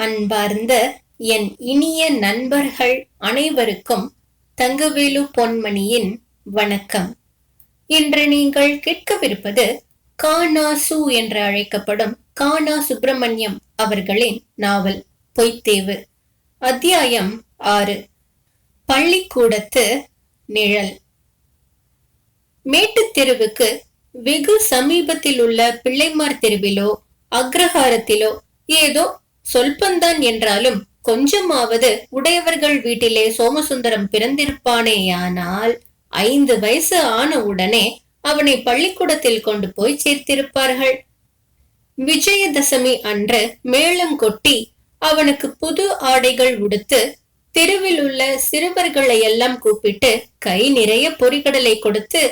அன்பார்ந்த என் இனிய நண்பர்கள் அனைவருக்கும் தங்கவேலு பொன்மணியின் வணக்கம். இன்று நீங்கள் கேட்கவிருப்பது கானாசு என்று அழைக்கப்படும் கானா சுப்பிரமணியம் அவர்களின் நாவல் பொய்த்தேவு. அத்தியாயம் ஆறு. பள்ளிக்கூடத்து நிழல். மேட்டுத் தெருவுக்கு வெகு சமீபத்தில் உள்ள பிள்ளைமார் தெருவிலோ அக்ரஹாரத்திலோ ஏதோ சொல்பந்தான் என்றாலும் கொஞ்சமாவது உடையவர்கள் வீட்டிலே சோமசுந்தரம் பிறந்திருப்பானேயானால் ஐந்து வயசு ஆன உடனே அவனை பள்ளிக்கூடத்தில் கொண்டு போய் சேர்த்திருப்பார்கள். விஜயதசமி அன்று மேளம் கொட்டி அவனுக்கு புது ஆடைகள் உடுத்து தெருவில் உள்ள சிறுவர்களை எல்லாம் கூப்பிட்டு கை நிறைய பொறிகடலை கொடுத்து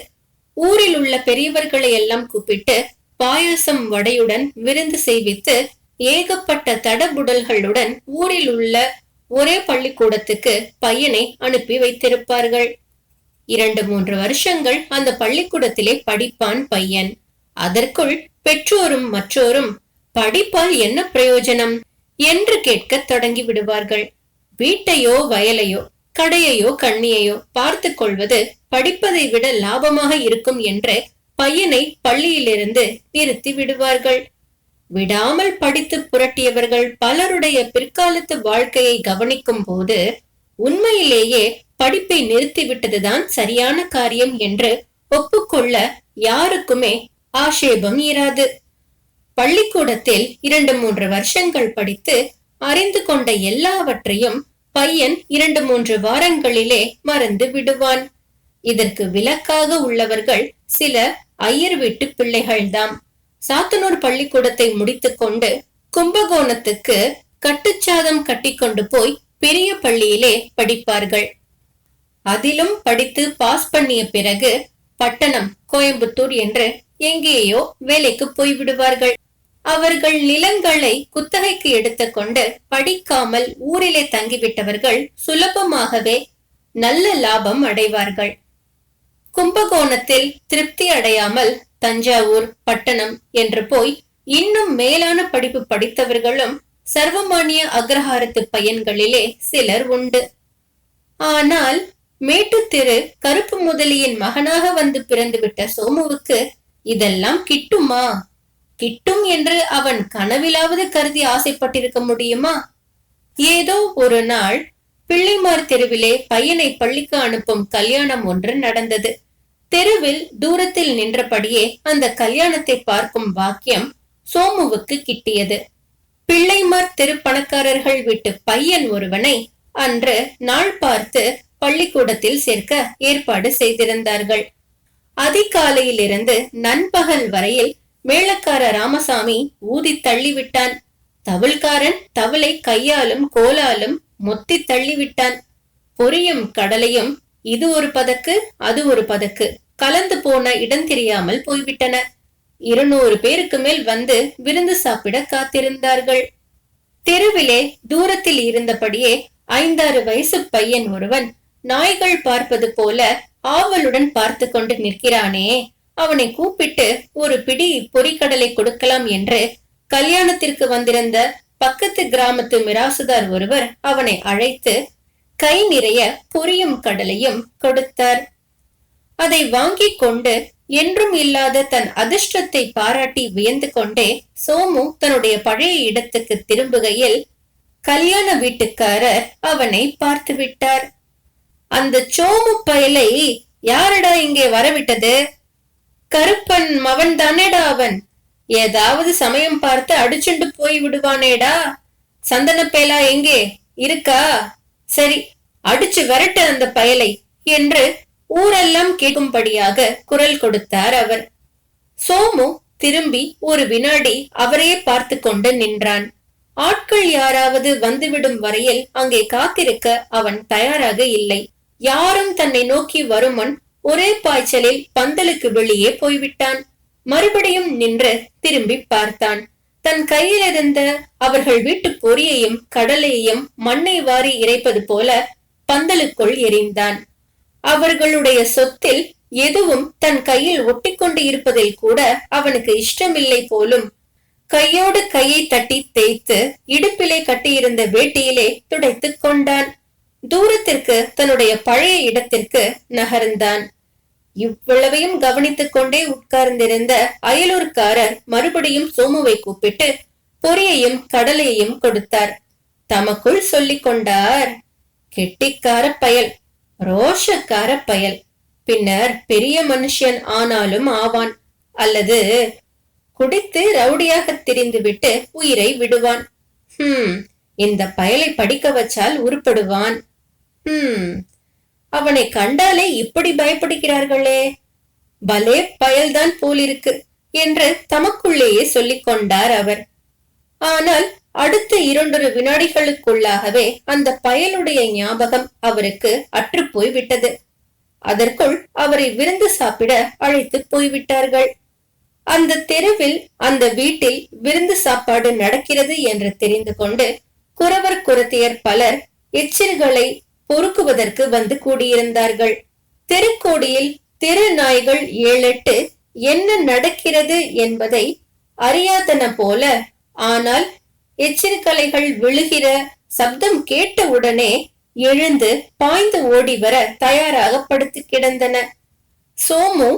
ஊரில் உள்ள பெரியவர்களை எல்லாம் கூப்பிட்டு பாயாசம் வடையுடன் விருந்து செய்வித்து ஏகப்பட்ட தடபுடல்களுடன் ஊரில் உள்ள ஒரே பள்ளிக்கூடத்துக்கு பையனை அனுப்பி வைத்திருப்பார்கள். இரண்டு மூன்று வருஷங்கள் அந்த பள்ளிக்கூடத்திலே படிப்பான் பையன். அதற்குள் பெற்றோரும் மற்றோரும் படிப்பால் என்ன பிரயோஜனம் என்று கேட்க தொடங்கி விடுவார்கள். வீட்டையோ வயலையோ கடையையோ கண்ணியையோ பார்த்து கொள்வது படிப்பதை விட லாபமாக இருக்கும் என்று பையனை பள்ளியிலிருந்து நிறுத்தி விடுவார்கள். விடாமல் படித்து புரட்டியவர்கள் பலருடைய பிற்காலத்து வாழ்க்கையை கவனிக்கும் போது உண்மையிலேயே படிப்பை நிறுத்திவிட்டதுதான் சரியான காரியம் என்று ஒப்புக்கொள்ள யாருக்குமே ஆஷேபம் இராது. பள்ளிக்கூடத்தில் இரண்டு மூன்று வருஷங்கள் படித்து அறிந்து கொண்ட எல்லாவற்றையும் பையன் இரண்டு மூன்று வாரங்களிலே மறந்து விடுவான். இதற்கு விலக்காக உள்ளவர்கள் சில ஐயர் வீட்டு பிள்ளைகள்தாம். சாத்தனூர் பள்ளிக்கூடத்தை முடித்துக்கொண்டு கும்பகோணத்துக்கு கட்டுச்சாதம் கட்டிக்கொண்டு போய் பெரிய பள்ளியிலே படிப்பார்கள். அதிலும் படித்து பாஸ் பண்ணிய பிறகு பட்டணம் கோயம்புத்தூர் என்று எங்கேயோ வேலைக்கு போய்விடுவார்கள். அவர்கள் நிலங்களை குத்தகைக்கு எடுத்துக்கொண்டு படிக்காமல் ஊரிலே தங்கிவிட்டவர்கள் சுலபமாகவே நல்ல லாபம் அடைவார்கள். கும்பகோணத்தில் திருப்தி அடையாமல் தஞ்சாவூர் பட்டணம் என்று போய் இன்னும் மேலான படிப்பு படித்தவர்களும் சர்வமானிய அக்ரஹாரத்து பையன்களிலே சிலர் உண்டு. ஆனால் மேட்டு திரு கருப்பு முதலியின் மகனாக வந்து பிறந்துவிட்ட சோமுவுக்கு இதெல்லாம் கிட்டுமா? கிட்டும் என்று அவன் கனவிலாவது கருதி ஆசைப்பட்டிருக்க முடியுமா? ஏதோ ஒரு நாள் பிள்ளைமார் தெருவிலே பையனை பள்ளிக்கு அனுப்பும் கல்யாணம் ஒன்று நடந்தது. தெருவில் தூரத்தில் நின்றபடியே அந்த கல்யாணத்தை பார்க்கும் பாக்கியம் சோமுவுக்கு கிட்டியது. பிள்ளைமார் தெரு பணக்காரர்கள் வீட்டு பையன் ஒருவனை அன்று நாள் பார்த்து பள்ளிக்கூடத்தில் சேர்க்க ஏற்பாடு செய்திருந்தார்கள். அதிகாலையிலிருந்து நண்பகல் வரையில் மேளக்கார ராமசாமி ஊதி தள்ளிவிட்டான். தவிழ்காரன் தவளை கையாலும் கோலாலும் மொத்தி தள்ளிவிட்டான். பொரியும் கடலையும் இது ஒரு பதக்கு அது ஒரு பதக்கு. கலந்து போன இடம் தெரியாமல் போய்விட்டன. இருநூறு பேருக்கு மேல் வந்து விருந்து சாப்பிட காத்திருந்தார்கள். தெருவிலே தூரத்தில் இருந்தபடியே ஐந்தாறு வயசு பையன் ஒருவன் நாய்கள் பார்ப்பது போல ஆவலுடன் பார்த்து கொண்டு நிற்கிறானே. அவனை கூப்பிட்டு ஒரு பிடி பொறிக்கடலை கொடுக்கலாம் என்று கல்யாணத்திற்கு வந்திருந்த பக்கத்து கிராமத்து மிராசுதார் ஒருவர் அவனை அழைத்து கை நிறைய பொரியும் கடலையும் கொடுத்தார். அதை வாங்கிக் கொண்டு என்றும் இல்லாத தன் அதிர்ஷ்டத்தை பாராட்டி வியந்து கொண்டே சோமு தன்னுடைய பழைய இடத்துக்கு திரும்புகையில் கல்யாண வீட்டுக்காரர் அவனை பார்த்து விட்டார். அந்த சோமு பயலை யாரடா இங்கே வரவிட்டது? கருப்பன் மவன் தானேடா அவன்? ஏதாவது சமயம் பார்த்து அடிச்சுண்டு போய் விடுவானேடா? சந்தன பேலா எங்கே? இருக்கா? சரி அடிச்சு விரட்டு அந்த பயலை என்று ஊரெல்லாம் கேட்கும்படியாக குரல் கொடுத்தார் அவர். சோமு திரும்பி ஒரு வினாடி அவரையே பார்த்து கொண்டு நின்றான். ஆட்கள் யாராவது வந்துவிடும் வரையில் அங்கே காத்திருக்க அவன் தயாராக இல்லை. யாரும் தன்னை நோக்கி வருமுன் ஒரே பாய்ச்சலில் பந்தலுக்கு வெளியே போய்விட்டான். மறுபடியும் நின்று திரும்பி பார்த்தான். தன் கையிலிருந்த அவர்கள் வீட்டு பொரியையும் கடலையும் மண்ணை வாரி இறைப்பது போல பந்தலுக்குள் எரிந்தான் அவர்களுடைய சொத்தில் எதுவும் தன் கையில் ஒட்டிக்கொண்டு இருப்பதில் கூட அவனுக்கு இஷ்டமில்லை போலும். கையோடு கையை தட்டி தேய்த்து இடுப்பிலே கட்டியிருந்த வேட்டியிலே துடைத்துக் கொண்டான். தூரத்திற்கு தன்னுடைய பழைய இடத்திற்கு நகர்ந்தான். இவ்வளவையும் கவனித்துக் கொண்டே உட்கார்ந்திருந்த அயலூர்காரர் மறுபடியும் சோமுவை கூப்பிட்டு பொரியையும் கடலையையும் கொடுத்தார். தமக்குள் சொல்லிக் கொண்டார் கெட்டிக்கார பயல் ரோஷக்கார பயல். பின்னர் பெரிய மனுஷன் ஆனாலும் ஆவான் அல்லது குடித்து ரவுடியாக திரிந்துவிட்டு உயிரை விடுவான். ஹம் இந்த பயலை படிக்க வச்சால் உருப்படுவான். ஹம் அவனை கண்டாலே இப்படி பயப்படுகிறார்களே? பலே பயல்தான் போலிருக்கு என்று தமக்குள்ளேயே சொல்லிக் கொண்டார் அவர். ஆனால் அடுத்த இரண்டொரு வினாடிகளுக்குள்ளாகவே அந்த பயலுடைய ஞாபகம் அவருக்கு அற்றுப்போய் விட்டது அதற்குள் அவரை விருந்து சாப்பிட அழைத்து போய்விட்டார்கள். அந்த தெருவில் அந்த வீட்டில் விருந்து சாப்பாடு நடக்கிறது என்று தெரிந்து கொண்டு குறவர் குரத்தியர் பலர் எச்சில்களை பொறுக்குவதற்கு வந்து கூடியிருந்தார்கள். தெருக்கோடியில் தெரு நாய்கள் ஏழெட்டு என்ன நடக்கிறது என்பதை அறியாதன போல ஆனால் எச்சரிக்கலைகள் விழுகிற சப்தம் கேட்டவுடனே எழுந்து பாய்ந்து ஓடி வர தயாராக படுத்து கிடந்தன. சோமு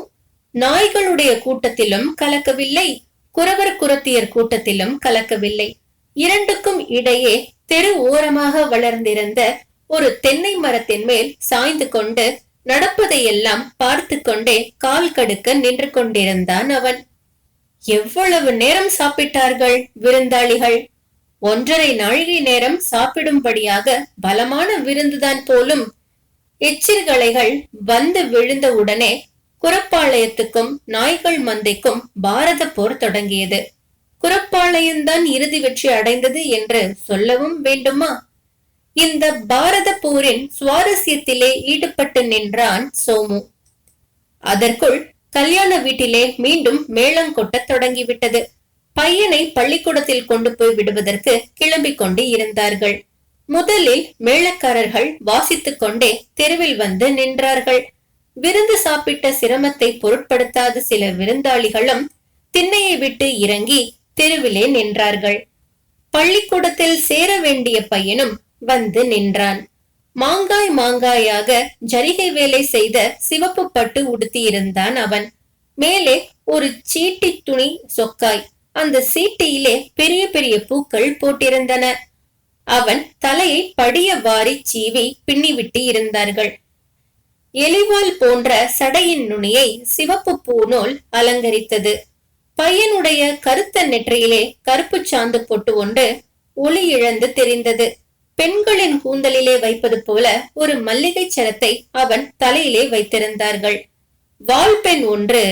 நாய்களுடைய கூட்டத்திலும் கலக்கவில்லை குறவர் குரத்தியர் கூட்டத்திலும் கலக்கவில்லை. இரண்டுக்கும் இடையே தெரு ஓரமாக வளர்ந்திருந்த ஒரு தென்னை மரத்தின் மேல் சாய்ந்து கொண்டு நடப்பதையெல்லாம் பார்த்து கொண்டே கால் கடுக்க நின்று கொண்டிருந்தான் அவன். எவ்வளவு நேரம் சாப்பிட்டார்கள் விருந்தாளிகள்? ஒன்றரை நாழிகை நேரம் சாப்பிடும்படியாக பலமான விருந்துதான் போலும். எச்சிறுகளைகள் வந்து விழுந்த உடனே குரப்பாளையத்துக்கும் நாய்கள் மந்தைக்கும் பாரத போர் தொடங்கியது. குரப்பாளையம்தான் இறுதி வெற்றி அடைந்தது என்று சொல்லவும் வேண்டுமா? இந்த பாரத போரின் சுவாரஸ்யத்திலே ஈடுபட்டு நின்றான் சோமு. அதற்குள் கல்யாண வீட்டிலே மீண்டும் மேளம் கொட்ட தொடங்கிவிட்டது. பையனை பள்ளிக்கூடத்தில் கொண்டு போய் விடுவதற்கு கிளம்பிக் கொண்டு இருந்தார்கள். முதலில் மேளக்காரர்கள் வாசித்துக் கொண்டே தெருவில் வந்து நின்றார்கள். விருந்து சாப்பிட்ட சிரமத்தை பொருட்படுத்தாத சில விருந்தாளிகளும் திண்ணையை விட்டு இறங்கி தெருவிலே நின்றார்கள். பள்ளிக்கூடத்தில் சேர வேண்டிய பையனும் வந்து நின்றான். மாங்காய் மாங்காயாக ஜரிகை வேலை செய்த சிவப்பு பட்டு உடுத்தியிருந்தான் அவன். மேலே ஒரு சீட்டி துணி சொக்காய். அந்த சீட்டியிலே பெரிய பெரிய பூக்கள் போட்டிருந்தன. அவன் தலையை படிய வாரி சீவி பின்னிவிட்டு இருந்தார்கள். எலிவால் போன்ற சடையின் நுனியை சிவப்பு பூநூல் அலங்கரித்தது. பையனுடைய கருத்த நெற்றியிலே கருப்பு சாந்து போட்டு ஒன்று ஒளி இழந்து தெரிந்தது. பெண்களின் கூந்தலிலே வைப்பது போல ஒரு மல்லிகை சரத்தை அவன் தலையிலே வைத்திருந்தார்கள். வால் பெண் ஒன்று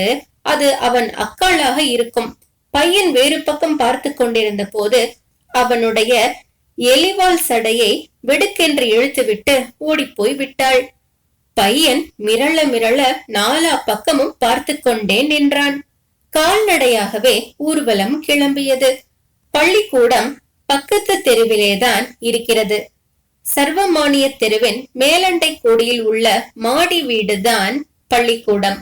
அது அவன் அக்காளாக இருக்கும். பையன் வேறு பக்கம் பார்த்து கொண்டிருந்த போது அவனுடைய எலிவால் சடையை வெடுக்கென்று இழுத்துவிட்டு ஓடிப்போய் விட்டாள். பையன் மிரள மிரள நாலா பக்கமும் பார்த்து கொண்டே நின்றான். கால்நடையாகவே ஊர்வலம் கிளம்பியது. பள்ளிக்கூடம் பக்கத்து தெருவிலேதான் இருக்கிறது. சர்வமானிய தெருவின் மேலண்டை கோடியில் உள்ள மாடி வீடுதான் பள்ளிக்கூடம்.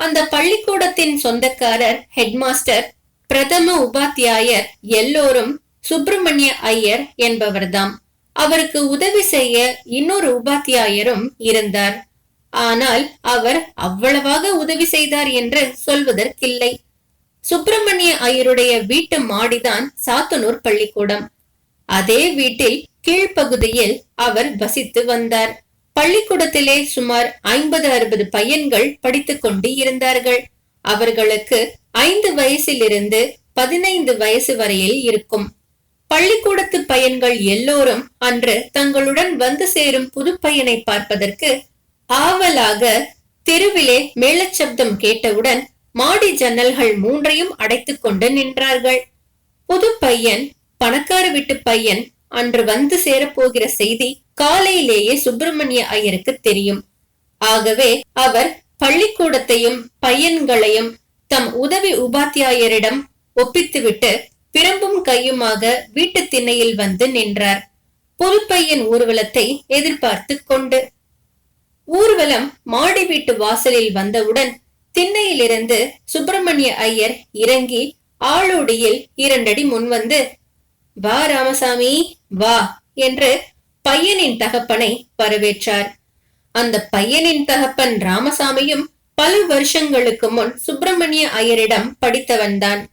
அந்த பள்ளிக்கூடத்தின் சொந்தக்காரர் ஹெட்மாஸ்டர் பிரதம உபாத்தியாயர் எல்லோரும் சுப்பிரமணிய ஐயர் என்பவர்தாம். அவருக்கு உதவி செய்ய இன்னொரு உபாத்தியாயரும் இருந்தார். ஆனால் அவர் அவ்வளவாக உதவி செய்தார் என்று சொல்வதற்கில்லை. சுப்பிரமணிய ஐயருடைய வீட்டு மாடிதான் சாத்தனூர் பள்ளிக்கூடம். அதே வீட்டில் கீழ்ப்பகுதியில் அவர் வசித்து வந்தார். பள்ளிக்கூடத்திலே சுமார் ஐம்பது அறுபது பையன்கள் படித்துக் கொண்டு இருந்தார்கள். அவர்களுக்கு ஐந்து வயசிலிருந்து பதினைந்து வயசு வரையில் இருக்கும். பள்ளிக்கூடத்து பையன்கள் எல்லோரும் அன்று தங்களுடன் வந்து சேரும் புது பையனை பார்ப்பதற்கு ஆவலாக தெருவிலே மேலச்சப்தம் கேட்டவுடன் மாடி ஜன்னல்கள் மூன்றையும் அடைத்துக் கொண்டு நின்றார்கள். புது பையன் பணக்கார வீட்டு பையன் அன்று வந்து சேரப்போகிற செய்தி காலையிலேயே சுப்பிரமணிய ஐயருக்கு தெரியும். ஆகவே அவர் பள்ளிக்கூடத்தையும் பையன்களையும் தம் உதவி உபாத்தியாயரிடம் ஒப்பித்துவிட்டு பிரம்பும் கையுமாக வீட்டு திண்ணையில் வந்து நின்றார். புது பையன் ஊர்வலத்தை எதிர்பார்த்து கொண்டு. ஊர்வலம் மாடி வீட்டு வாசலில் வந்தவுடன் திண்ணையிலிருந்து சுப்பிரமணிய ஐயர் இறங்கி ஆளோடியில் இரண்டடி முன்வந்து வா ராமசாமி வா என்று பையனின் தகப்பனை வரவேற்றார். அந்த பையனின் தகப்பன் ராமசாமியும் பல வருஷங்களுக்கு முன் சுப்பிரமணிய ஐயரிடம் படித்தவன்தான்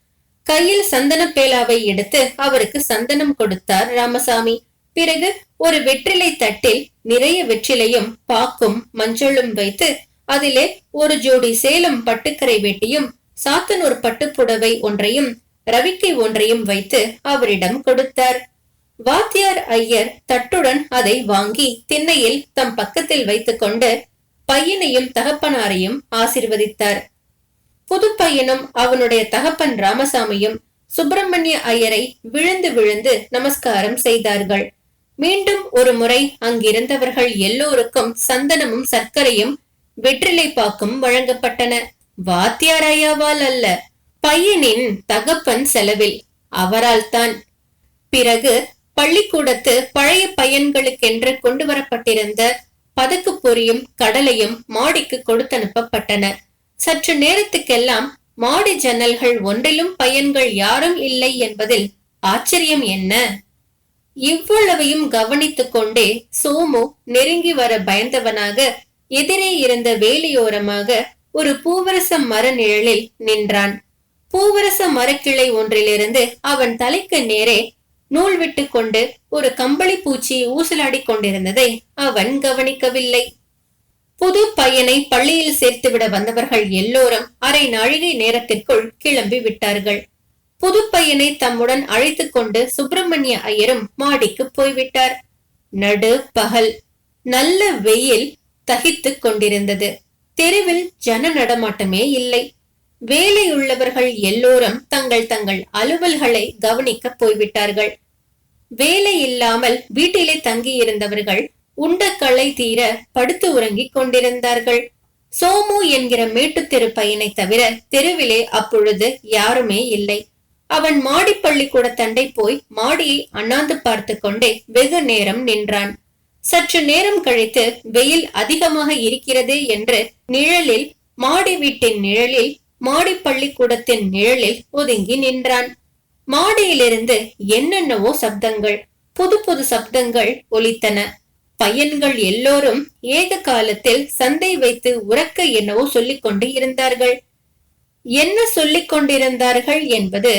கையில் சந்தன பேலாவை எடுத்து அவருக்கு சந்தனம் கொடுத்தார் ராமசாமி. பிறகு ஒரு வெற்றிலை தட்டில் நிறைய வெற்றிலையும் பாக்கும் மஞ்சளும் வைத்து அதிலே ஒரு ஜோடி சேலம் பட்டுக்கரை வேட்டியும் சாத்தனூர் பட்டுப்புடவை ஒன்றையும் ரவிக்கை ஒன்றையும் வைத்து அவரிடம் கொடுத்தார். வாத்தியார் ஐயர் தட்டுடன் அதை வாங்கி திண்ணையில் தம் பக்கத்தில் வைத்துக்கொண்டு பையனையும் தகப்பனாரையும் ஆசிர்வதித்தார். புது பையனும் அவனுடைய தகப்பன் ராமசாமியும் சுப்பிரமணிய ஐயரை விழுந்து விழுந்து நமஸ்காரம் செய்தார்கள். மீண்டும் ஒரு முறை அங்கிருந்தவர்கள் எல்லோருக்கும் சந்தனமும் சர்க்கரையும் வெற்றிலை பாக்கும் வழங்கப்பட்டன. வாத்தியார் ஐயாவால் அல்ல பையனின் தகப்பன் செலவில் அவரால் தான். பிறகு பள்ளிக்கூடத்து பழைய பையன்களுக்கென்று கொண்டு வரப்பட்டிருந்த பதக்கு பொரியும் கடலையும் மாடிக்கு கொடுத்தனுப்பப்பட்டன. சற்று நேரத்துக்கெல்லாம் மாடி ஜன்னல்கள் ஒன்றிலும் பையன்கள் யாரும் இல்லை என்பதில் ஆச்சரியம் என்ன? இவ்வளவையும் கவனித்துக் கொண்டே சோமு நெருங்கி வர பயந்தவனாக எதிரே இருந்த வேலியோரமாக ஒரு பூவரச மர நிழலில் நின்றான். பூவரச மரக்கிளை ஒன்றிலிருந்து அவன் தலைக்கு நேரே நூல் விட்டு கொண்டு ஒரு கம்பளி பூச்சி ஊசலாடி கொண்டிருந்ததை அவன் கவனிக்கவில்லை. புது பையனை பள்ளியில் சேர்த்துவிட வந்தவர்கள் எல்லோரும் அரை நாழிகை நேரத்திற்குள் கிளம்பி விட்டார்கள். புது பையனை தம்முடன் அழைத்து கொண்டு சுப்பிரமணிய ஐயரும் மாடிக்கு போய்விட்டார். நடு பகல். நல்ல வெயில். தகித்துக் கொண்டிருந்தது. தெருவில் ஜன நடமாட்டமே இல்லை. வேலையுள்ளவர்கள் எல்லோரும் தங்கள் தங்கள் அலுவல்களை கவனிக்க போய்விட்டார்கள். வேலை இல்லாமல் வீட்டிலே தங்கியிருந்தவர்கள் உண்ட களை தீர படுத்து உறங்கிக் கொண்டிருந்தார்கள். சோமு என்கிற மேட்டுத்தெரு பையனை தவிர தெருவிலே அப்பொழுது யாருமே இல்லை. அவன் மாடி கூட தண்டை போய் மாடியை அண்ணாந்து பார்த்து கொண்டே வெகு நேரம் நின்றான். சற்று நேரம் கழித்து வெயில் அதிகமாக இருக்கிறது என்று நிழலில் மாடி வீட்டின் நிழலில் மாடி பள்ளிக்கூடத்தின் நிழலில் ஒதுங்கி நின்றான். மாடியிலிருந்து என்னென்னவோ சப்தங்கள் புது புது சப்தங்கள் ஒலித்தன. பையன்கள் எல்லோரும் ஏக காலத்தில் சந்தை வைத்து உறக்க என்னவோ சொல்லிக் கொண்டு இருந்தார்கள். என்ன சொல்லிக் கொண்டிருந்தார்கள் என்பது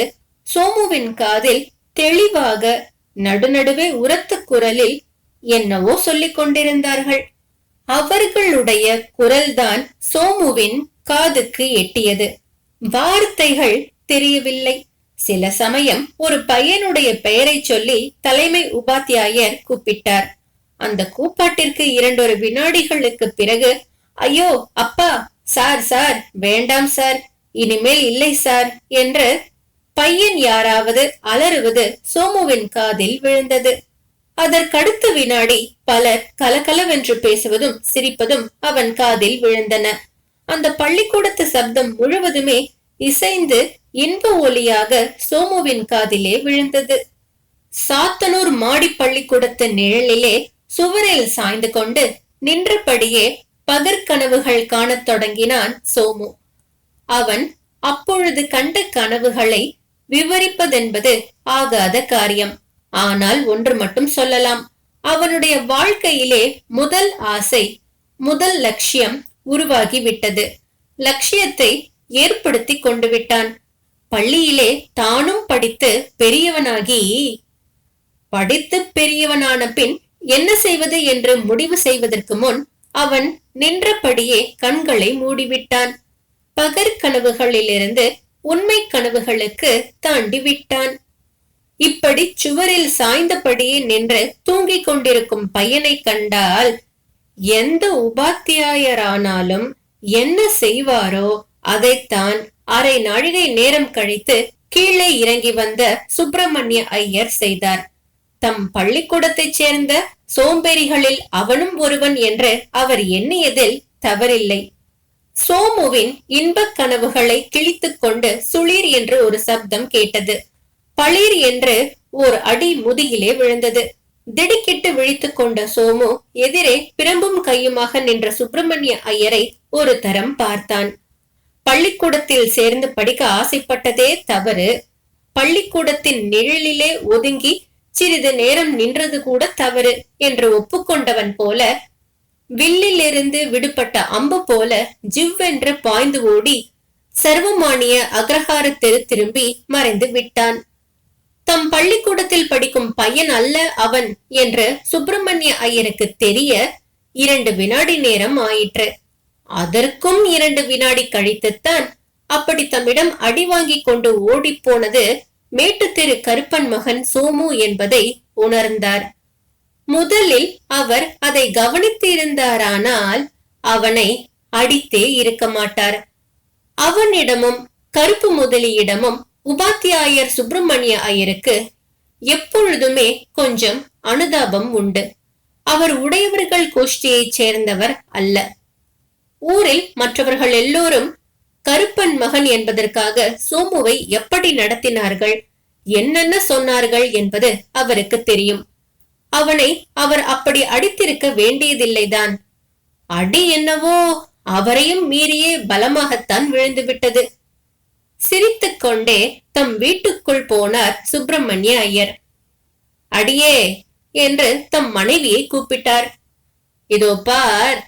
சோமுவின் காதில் தெளிவாக நடுநடுவே உரத்த குரலில் என்னவோ சொல்லிக் கொண்டிருந்தார்கள். அவர்களுடைய குரல்தான் சோமுவின் காதுக்கு எட்டியது. வார்த்தைகள் தெரியவில்லை. சில சமயம் ஒரு பையனுடைய பெயரை சொல்லி தலைமை உபாத்தியாயர் கூப்பிட்டார். அந்த கூப்பாட்டிற்கு இரண்டொரு வினாடிகளுக்கு பிறகு ஐயோ அப்பா சார் சார் வேண்டாம் சார் இனிமேல் இல்லை சார் என்று பையன் யாராவது அலறுவது சோமுவின் காதில் விழுந்தது. அதற்கடுத்த வினாடி பலர் கலகலவென்று பேசுவதும் சிரிப்பதும் அவன் காதில் விழுந்தன. அந்த பள்ளிக்கூடத்து சப்தம் முழுவதுமே இசைந்து இன்ப ஒலியாக சோமுவின் காதிலே விழுந்தது. சாத்தனூர் மாடி பள்ளிக்கூடத்து நிழலிலே சுவரில் சாய்ந்து கொண்டு நின்றபடியே பகற்கனவுகள் காணத் தொடங்கினான் சோமு. அவன் அப்பொழுது கண்ட கனவுகளை விவரிப்பதென்பது ஆகாத காரியம். ஆனால் ஒன்று மட்டும் சொல்லலாம். அவனுடைய வாழ்க்கையிலே முதல் ஆசை முதல் லட்சியம் உருவாகி விட்டது லட்சியத்தை ஏற்படுத்தி கொண்டு விட்டான். பள்ளியிலே தானும் படித்து பெரியவனாகி படித்து பெரியவனான பின் என்ன செய்வது என்று முடிவு செய்வதற்கு முன் அவன் நின்றபடியே கண்களை மூடிவிட்டான். பகற்கனவுகளிலிருந்து உண்மை கனவுகளுக்கு தாண்டி விட்டான் இப்படி சுவரில் சாய்ந்தபடியே நின்று தூங்கிக் கொண்டிருக்கும் பையனை கண்டால் எந்த உபாத்தியாயரானாலும் என்ன செய்வாரோ அதைத்தான் அரை நாழிகை நேரம் கழித்து கீழே இறங்கி வந்த சுப்பிரமணிய ஐயர் செய்தார். தம் பள்ளிக்கூடத்தைச் சேர்ந்த சோம்பேறிகளில் அவனும் ஒருவன் என்று அவர் எண்ணியதில் தவறில்லை. சோமுவின் இன்பக் கனவுகளை கிழித்துக் கொண்டு சுளீர் என்று ஒரு சப்தம் கேட்டது. பளீர் என்று ஓர் அடி முதுகிலே விழுந்தது. திடுக்கிட்டு விழித்துக் கொண்ட சோமு எதிரே பிரம்பும் கையுமாக நின்ற சுப்பிரமணிய ஐயரை ஒரு தரம் பார்த்தான். பள்ளிக்கூடத்தில் சேர்ந்து படிக்க ஆசைப்பட்டதே தவறு. பள்ளிக்கூடத்தின் நிழலிலே ஒதுங்கி சிறிது நேரம் நின்றது கூட தவறு என்று ஒப்புக்கொண்டவன் போல வில்லிலிருந்து விடுபட்ட அம்பு போல ஜிவ்வென்று பாய்ந்து ஓடி சர்வமானிய அக்ரஹார தெரு திரும்பி மறைந்து விட்டான். தம் பள்ளிக்கூடத்தில் படிக்கும் பையன் அல்ல அவன் என்று சுப்பிரமணிய ஐயருக்கு தெரிய இரண்டு வினாடி நேரம் ஆயிற்று. அதற்கும் இரண்டு வினாடி கழித்துத்தான் அப்படி தம்மிடம் அடி வாங்கி கொண்டு ஓடிப்போனது மேட்டுத்தெரு கருப்பன் மகன் சோமு என்பதை உணர்ந்தார். முதலில் அவர் அதை கவனித்திருந்தாரானால் அவனை அடித்தே இருக்க மாட்டார். அவனிடமும் கருப்பு முதலியிடமும் உபாத்தியாயர் சுப்பிரமணிய ஐயருக்கு எப்பொழுதுமே கொஞ்சம் அனுதாபம் உண்டு. அவர் உடையவர்கள் கோஷ்டியைச் சேர்ந்தவர் அல்ல. ஊரில் மற்றவர்கள் எல்லோரும் கருப்பன் மகன் என்பதற்காக சோமுவை எப்படி நடத்தினார்கள் என்னென்ன சொன்னார்கள் என்பது அவருக்கு தெரியும். அவனை அவர் அப்படி அடித்திருக்க வேண்டியதில்லைதான். அடி என்னவோ அவரையும் மீறியே பலமாகத்தான் விழுந்து விட்டது சிரித்துக் கொண்டே தம் வீட்டுக்குள் போனார் சுப்பிரமணிய ஐயர். அடியே என்று தம் மனைவியை கூப்பிட்டார். இதோ பார்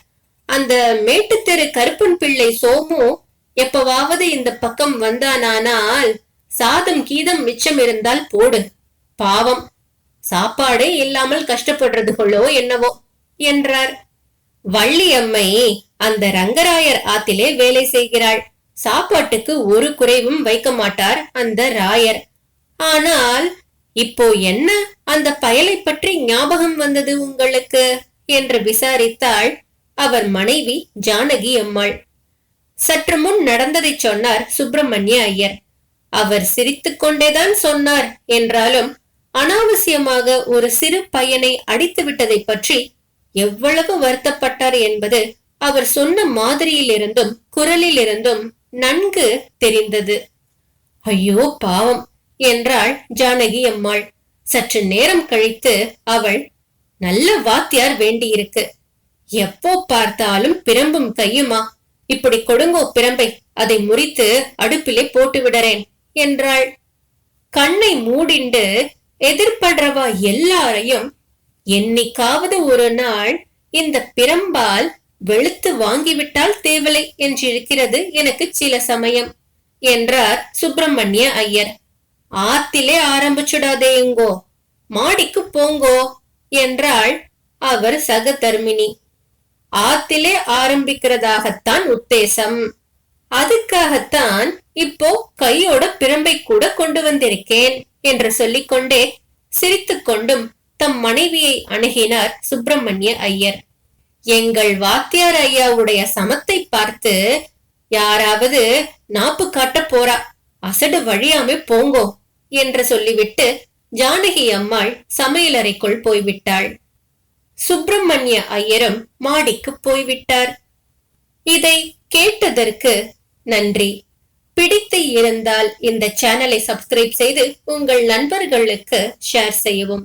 அந்த மேட்டுத்தெரு கருப்பன் பிள்ளை சோமு எப்பவாவது இந்த பக்கம் வந்தானானால் சாதம் கீதம் மிச்சம் இருந்தால் போடு. பாவம் சாப்பாடே இல்லாமல் கஷ்டப்படுறதுகளோ என்னவோ என்றார். வள்ளியம்மை அந்த ரங்கராயர் ஆத்திலே வேலை செய்கிறாள். சாப்பாட்டுக்கு ஒரு குறைவும் வைக்க மாட்டார் அந்த ராயர். ஆனால் இப்போ என்ன அந்த பயலை பற்றி ஞாபகம் வந்தது உங்களுக்கு? என்று விசாரித்தாள் அவர் மனைவி ஜானகி அம்மாள். சற்று முன் நடந்ததை சொன்னார் சுப்பிரமணிய ஐயர். அவர் சிரித்துக் கொண்டேதான் சொன்னார் என்றாலும் அனாவசியமாக ஒரு சிறு பையனை அடித்து விட்டதை பற்றி எவ்வளவு வருத்தப்பட்டார் என்பது அவர் சொன்ன மாதிரியிலிருந்தும் குரலிலிருந்தும் நன்கு தெரிந்தது. ஐயோ பாவம் என்றாள் ஜானகி அம்மாள். சற்று நேரம் கழித்து அவள் நல்ல வாத்தியார் வேண்டியிருக்கு. எப்போ பார்த்தாலும் பிரம்பும் கையுமா? இப்படி கொடுங்கோ பிரம்பை அதை முறித்து அடுப்பிலே போட்டு விடறேன் என்றாள். கண்ணை மூடிண்டு எதிர்படுறவா எல்லாரையும் என்னைக்காவது ஒரு நாள் இந்த பிரம்பால் வெளுத்து வாங்கிவிட்டால் தேவலை என்றிருக்கிறது எனக்கு சில சமயம் என்றார் சுப்பிரமணிய ஐயர். ஆத்திலே ஆரம்பிச்சுடாதேங்கோ மாடிக்கு போங்கோ என்றாள் அவர் சகதர்மினி. ஆத்திலே ஆரம்பிக்கிறதாகத்தான் உத்தேசம். அதுக்காகத்தான் இப்போ கையோட பிரம்பை கூட கொண்டு வந்திருக்கேன் என்று சொல்லிக்கொண்டே சிரித்துக்கொண்டும் தம் மனைவியை அணுகினார் சுப்பிரமணிய ஐயர். எங்கள் வாத்தியார் ஐயாவுடைய சமத்தை பார்த்து யாராவது நாப்பு காட்ட போறா அசடு வழியாமே போங்கோ என்று சொல்லிவிட்டு ஜானகி அம்மாள் சமையலறைக்குள் போய்விட்டாள். சுப்பிரமணிய ஐயரும் மாடிக்கு போய்விட்டார். இதை கேட்டதற்கு நன்றி. பிடித்து இருந்தால் இந்த சேனலை சப்ஸ்கிரைப் செய்து உங்கள் நண்பர்களுக்கு ஷேர் செய்யவும்.